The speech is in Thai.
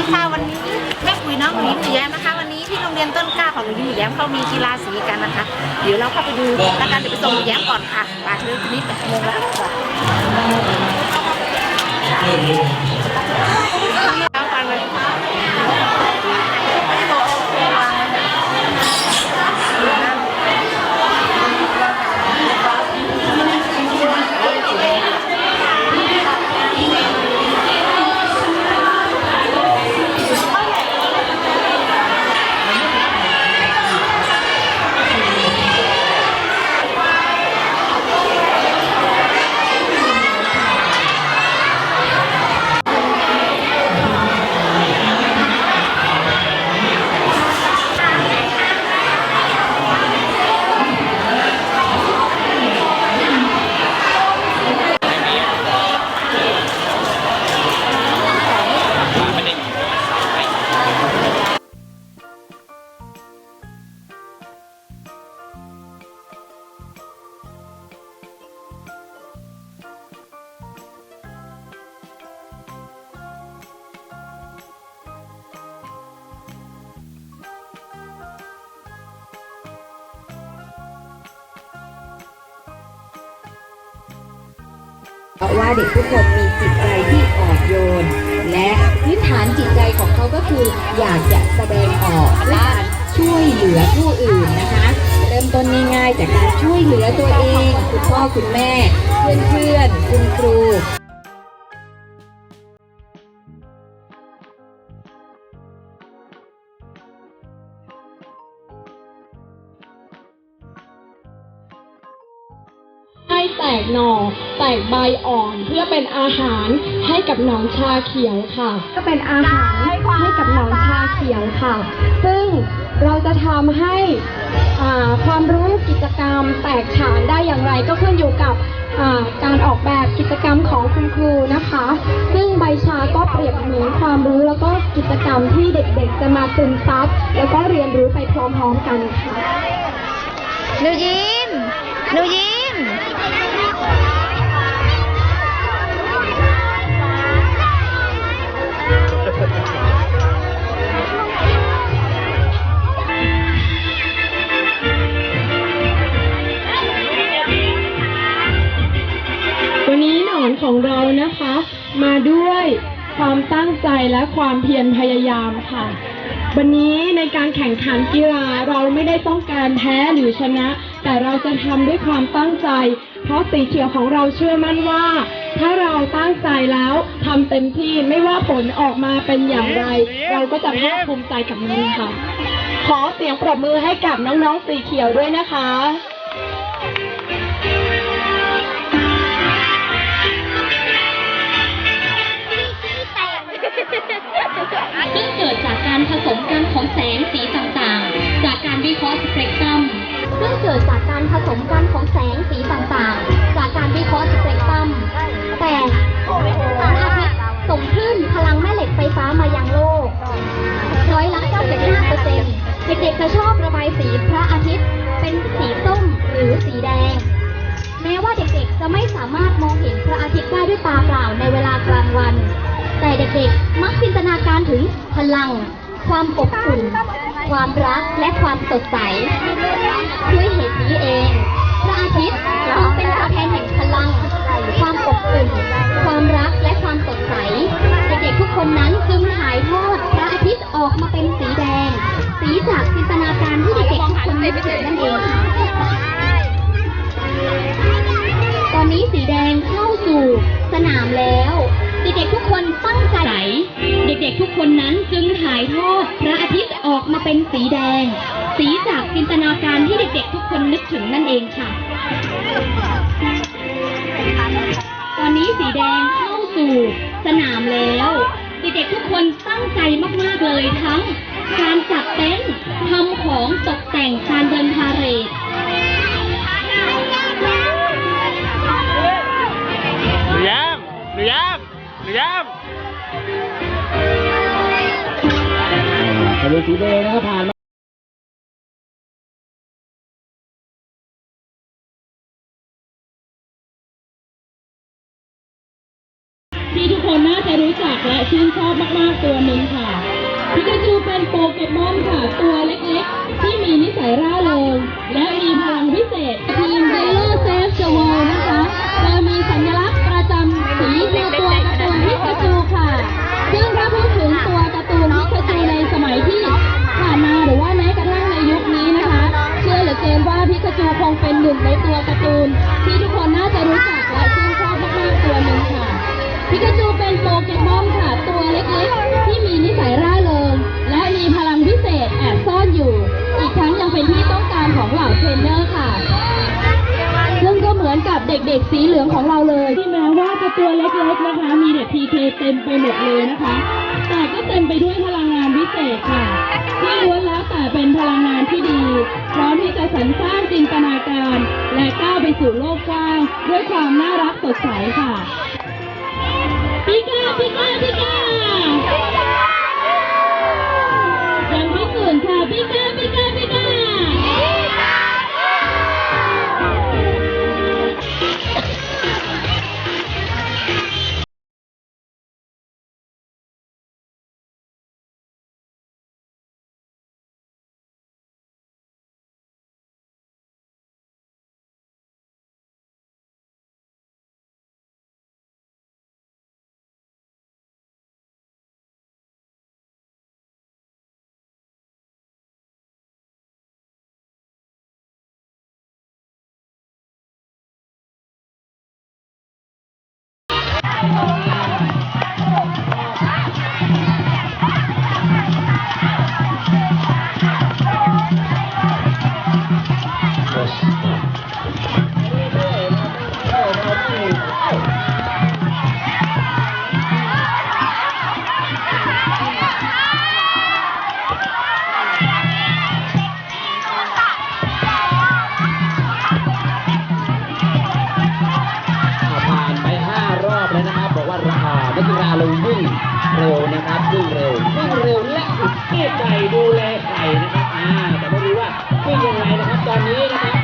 ดีค่ะวันนี้แม่ปุ๋ยน้องหนูยิ้มหนูแย้มนะคะ วันนี้ที่โรงเรียนต้นกล้าของหนูยิ้มหนูแย้มเขามีกีฬาสีกันนะคะ เดี๋ยวเราเข้าไปดูแล้วกันเดี๋ยวไปส่งหนูแย้มก่อนค่ะไปเรื่องนี้แปดโมงแล้วค่ะ เพราะว่าเด็กทุกคนมีจิตใจที่อ่อนโยน และพื้นฐานจิตใจของเขาก็คืออยากจะแสดงออกด้วยการช่วยเหลือผู้อื่นนะคะ เริ่มต้นง่ายๆจากการช่วยเหลือตัวเอง คุณพ่อคุณแม่ เพื่อนๆ คุณครู ห้แตกหน่อ แตกใบอ่อนเพื่อเป็นอาหารให้กับหนอนชาเขียวค่ะ ก็เป็นอาหารให้กับหนอนชาเขียวค่ะ ซึ่งเราจะทำให้อ่าความรู้กิจกรรมแตกฉานได้อย่างไรก็ขึ้นอยู่กับอ่าการออกแบบกิจกรรมของคุณครูนะคะ ซึ่งใบชาก็เปรียบเหมือนความรู้แล้วก็กิจกรรมที่เด็กๆ จะมาซึมซับแล้วก็เรียนรู้ไปพร้อมๆกันค่ะหนูยิ้มหนูยิ้ม ของเรานะคะ มาด้วยความตั้งใจและความเพียรพยายามค่ะ วันนี้ในการแข่งขันกีฬาเราไม่ได้ต้องการแพ้หรือชนะ แต่เราจะทำด้วยความตั้งใจ เพราะสีเขียวของเราเชื่อมั่นว่า ถ้าเราตั้งใจแล้วทำเต็มที่ไม่ว่าผลออกมาเป็นอย่างไร เราก็จะภาคภูมิใจกับมันค่ะ ขอเสียงปรบมือให้กับน้องๆสีเขียวด้วยนะคะ ด็กๆจะชอบระบายสีพระอาทิตย์ เป็นสีส้มหรือสีแดง แม้ว่าเด็กๆจะไม่สามารถมองเห็นพระอาทิตย์ได้ด้วยตาเปล่าในเวลากลางวัน แต่เด็กๆมักจินตนาการถึงพลัง ความอบอุ่น ความรักและความสดใสด้วยเหตุนี้เอง คนนั้นจึงถ่ายทอดพระอาทิตย์ออกมาเป็นสีแดง สีจากจินตนาการที่เด็กๆทุกคนนึกถึงนั่นเองค่ะ ตอนนี้สีแดงเข้าสู่สนามแล้ว เด็กๆทุกคนตั้งใจมากๆเลยทั้ง การจัดเต็นท์ทำของตกแต่งการเดินพาเหรด สีแดงนะครับผ่านมาที่ทุกคนคนน่าจะรู้จักและชื่นชอบมากๆตัวหนึ่งค่ะพิกาจูเป็นโปเกมอนค่ะ ตัวเล็กๆ ที่มีนิสัยร่าเริง เป็นหนึ่งในตัวการ์ตูนที่ทุกคนน่าจะรู้จักและชื่นชอบมากๆตัวหนึ่งค่ะพิกาจูเป็นโปเกมอนค่ะ ตัวเล็กๆ ที่มีนิสัยร่าเริง และมีพลังพิเศษแอบซ่อนอยู่ อีกทั้งยังเป็นที่ต้องการของเหล่าเทรนเนอร์ค่ะ ซึ่งก็เหมือนกับเด็กๆ สีเหลืองของเราเลย ที่แม้ว่าจะตัวเล็กๆนะคะ มีเด็กทีเคเต็มไปหมดเลยนะคะ แต่ก็เต็มไปด้วยพลังงานวิเศษค่ะ ที่ล้วนแล้วแต่เป็นพลังงานที่ดี พร้อมที่จะสรรสร้างจินตนาการ สู่โลกกว้าง ด้วยความน่ารักสดใสค่ะพี่ก้าพี่ก้าพี่ก้า Thank you. ูแลไข่นะครับอ่าแต่ไม่รู้ว่าวิ่งยังไงนะครับตอนนี้นะครับ